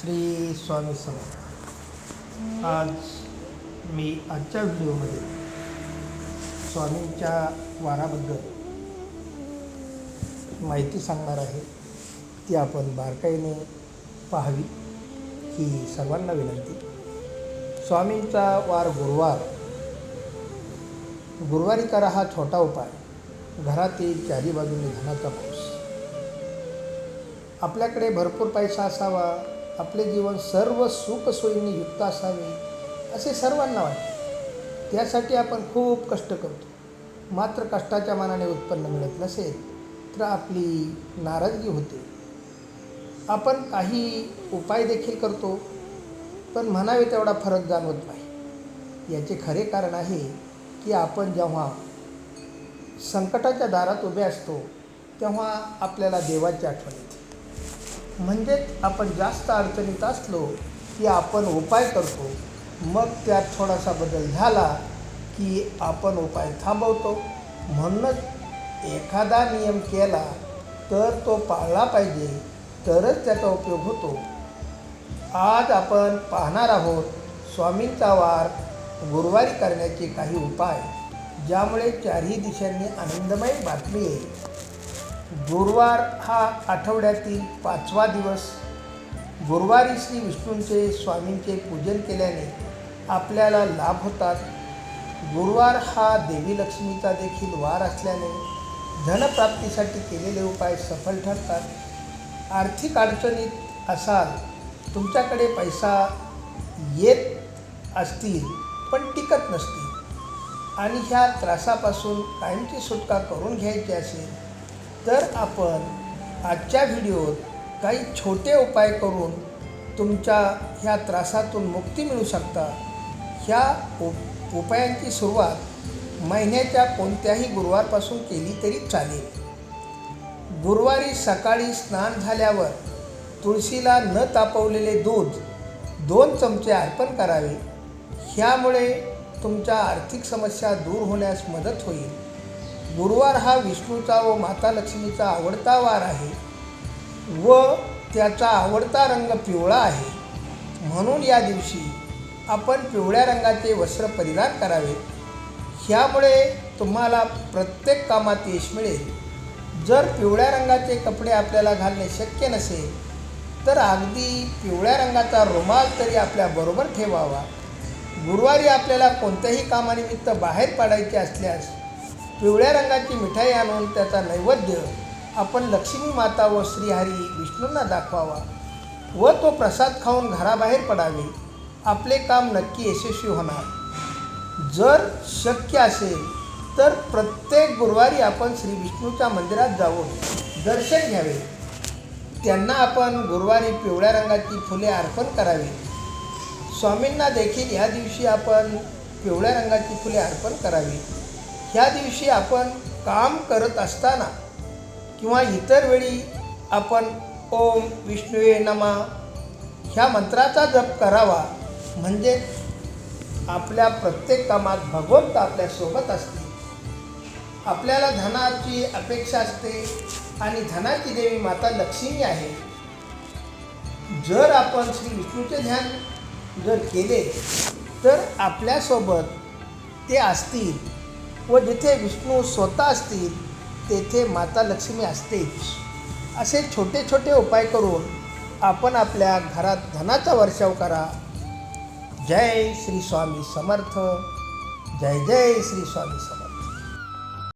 श्री स्वामी समर्थ. आज मी आजच्या व्हिडिओमध्ये स्वामींच्या वाराबद्दल माहिती सांगणार आहे. ती आपण बारकाईने पाहावी ही सर्वांना विनंती. स्वामींचा वार गुरुवार. गुरुवारी करा हा छोटा उपाय. घरातील चारी बाजूने धनाचा पाऊस. आपल्याकडे भरपूर पैसा असावा आपले जीवन सर्व सुखसोयींनी युक्त असावे असे सर्वांना वाटते. त्यासाठी आपण खूप कष्ट करतो. मात्र कष्टाच्या मानाने उत्पन्न मिळत नसेल तर आपली नाराजगी होते. आपण काही उपाय देखील करतो पण म्हणावे तेवढा फरक जाणवत नाही. याचे खरे कारण आहे की आपण जेव्हा संकटाच्या दारात उभे असतो तेव्हा आपल्याला देवाची आठवण येते. म्हणजेच आपण जास्त अडचणीत असलो की आपण उपाय करतो. मग त्यात थोडासा बदल झाला की आपण उपाय थांबवतो. म्हणूनच एखादा नियम केला तर तो पाळला पाहिजे तरच त्याचा उपयोग होतो. आज आपण पाहणार आहोत स्वामींचा वार गुरुवारी करण्याचे काही उपाय ज्यामुळे चारही दिशांनी आनंदमय बातमी येईल गुरुवार हा आठवड्यातील पाचवा दिवस. गुरुवारी श्री विष्णूंचे स्वामींचे पूजन केल्याने आपल्याला लाभ होतात. गुरुवार हा देवी लक्ष्मीचा देखील वार असल्याने धनप्राप्तीसाठी केलेले उपाय सफल ठरतात. आर्थिक अडचणीत असाल तुमच्याकडे पैसा येत असतील पण टिकत नसतील आणि ह्या त्रासापासून कायमची सुटका करून घ्यायची असेल तर आपण आजच्या व्हिडिओत काही छोटे उपाय करून तुमच्या ह्या त्रासातून मुक्ती मिळू शकता. ह्या उप उपायांची सुरुवात महिन्याच्या कोणत्याही गुरुवारपासून केली तरी चालेल. गुरुवारी सकाळी स्नान झाल्यावर तुळशीला न तापवलेले दूध दोन चमचे अर्पण करावे. ह्यामुळे तुमच्या आर्थिक समस्या दूर होण्यास मदत होईल. गुरुवार हा विष्णूचा व माता लक्ष्मीचा आवडता वार आहे व त्याचा आवडता रंग पिवळा आहे. म्हणून या दिवशी आपण पिवळ्या रंगाचे वस्त्र परिधान करावे. ह्यामुळे तुम्हाला प्रत्येक कामात यश मिळेल. जर पिवळ्या रंगाचे कपडे आपल्याला घालणे शक्य नसेल तर अगदी पिवळ्या रंगाचा रुमाल तरी आपल्याबरोबर ठेवावा. गुरुवारी आपल्याला कोणत्याही कामानिमित्त बाहेर पडायचे असल्यास पिवळ्या रंगाची मिठाई आणून त्याचा नैवेद्य आपण लक्ष्मी माता व श्रीहरी विष्णूंना दाखवावा व तो प्रसाद खाऊन घराबाहेर पडावे. आपले काम नक्की यशस्वी होणार. जर शक्य असेल तर प्रत्येक गुरुवारी आपण श्री विष्णूच्या मंदिरात जाऊन दर्शन घ्यावे. त्यांना आपण गुरुवारी पिवळ्या रंगाची फुले अर्पण करावी. स्वामींना देखील ह्या दिवशी आपण पिवळ्या रंगाची फुले अर्पण करावी. ह्या दिवशी आपण काम करत असताना किंवा इतर वेळी आपण ओम विष्णुये नमा ह्या मंत्राचा जप करावा. म्हणजे आपल्या प्रत्येक कामात भगवंत आपल्यासोबत असते. आपल्याला धनाची अपेक्षा असते आणि धनाची देवी माता लक्ष्मी आहे. जर आपण श्री विष्णूचे ध्यान जर केले तर आपल्यासोबत ते असतील. व जिथे विष्णू स्वतः असतील तेथे माता लक्ष्मी असतेच असे छोटे छोटे उपाय करून आपण आपल्या घरात धनाचा वर्षाव करा. जय श्री स्वामी समर्थ. जय जय श्री स्वामी समर्थ.